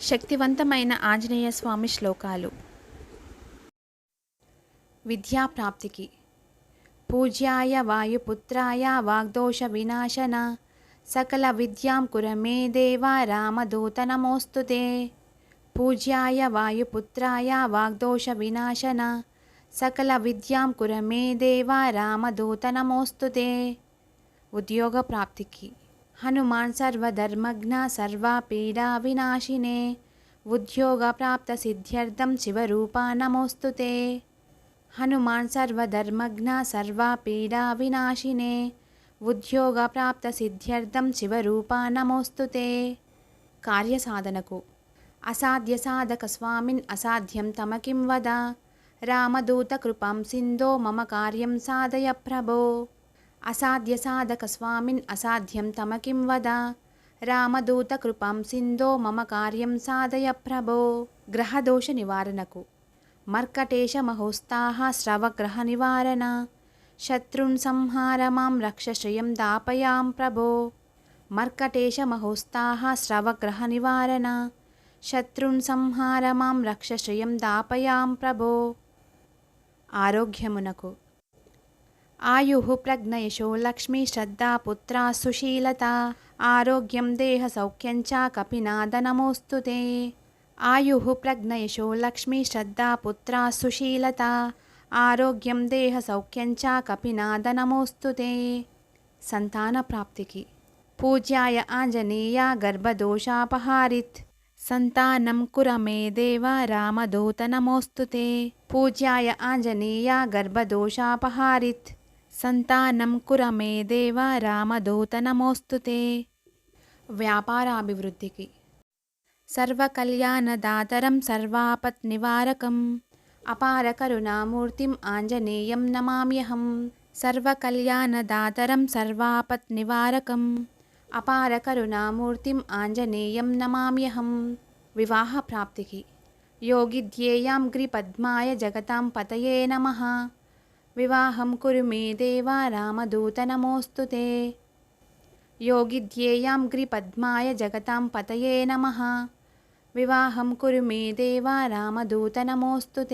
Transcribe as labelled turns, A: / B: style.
A: శక్తివంతమైన ఆంజనేయ స్వామి శ్లోకాలు. విద్యాప్రాప్తికి. పూజ్యాయ వాయుపుత్రాయ వాగ్దోష వినాశన. సకల విద్యాం కురమే దేవ రామదూత నమోస్తుతే పూజ్యాయ వాయుపుత్రాయ వాగ్దోష వినాశన. సకల విద్యాం కురమే దేవ రామదూత నమోస్తుతే ఉద్యోగ ప్రాప్తికి హనుమాన్ సర్వధర్మజ్ఞ సర్వపీడా వినాశినే ఉద్యోగ ప్రాప్త సిద్ధ్యర్థం శివరూపా నమోస్తుతే హనుమాన్ సర్వధర్మజ్ఞ సర్వపీడా వినాశినే ఉద్యోగ ప్రాప్త సిద్ధ్యర్థం శివరూపా నమోస్తుతే కార్యసాధనకు అసాధ్య సాధక స్వామిన్ అసాధ్యం తమకిం వద రామదూత కృపం సింధో మమ కార్యం సాధయ ప్రభో అసాధ్య సాధక స్వామిన్ అసాధ్యం తమకిం వద? రామదూత కృపం సింధో మమ కార్యం సాధయ ప్రభో గ్రహదోష నివారణకు. మర్కటేశ మహోస్తాహ శ్రవగ్రహ నివారణ. శత్రున్ సంహార మాం రక్షశ్రియం దాపయాం ప్రభో. మర్కటేశ మహోస్తాహ శ్రవగ్రహ నివారణ. శత్రున్ సంహార మాం రక్షశ్రియం దాపయాం ప్రభో. ఆరోగ్యమునకు. ఆయు ప్రజ్ఞయశో లక్ష్మీ శ్రద్ధా పుత్ర సుశీలత ఆరోగ్యం దేహ సౌఖ్యం చ కపినాద నమోస్తు ఆయు ప్రజ్ఞయశో లక్ష్మీ శ్రద్ధా పుత్ర సుశీలత ఆరోగ్యం దేహ సౌఖ్యం చ కపినాద సంతాన ప్రాప్తికి పూజ్యాయ ఆంజనేయ గర్భదోషాపహారిత్ సంతానం కుర మే దేవ రామదూత నమోస్తు పూజ్యాయ ఆంజనేయ గర్భదోషాపహారిత్ సంతానం కురమే దేవ రామదూత నమోస్తుతే వ్యాపారాభివృద్ధికి. సర్వకల్యాణదాతరం సర్వాపత్ నివారకం అపార కరుణామూర్తిం ఆంజనేయం నమామ్యహం. సర్వకల్యాణదాతరం సర్వాపత్ నివారకం అపార కరుణామూర్తిం ఆంజనేయం నమామ్యహం. వివాహ ప్రాప్తికి యోగిధ్యేయాం గ్రిపద్మాయ జగతాం పతయే నమః. వివాహం కురు మే దేవా రామదూత నమోస్తు యోగిధ్యేయాం గ్రిపద్మాయ జగతాం పతయే నమ వివాహం కురు మే దేవా రామదూత నమోస్తు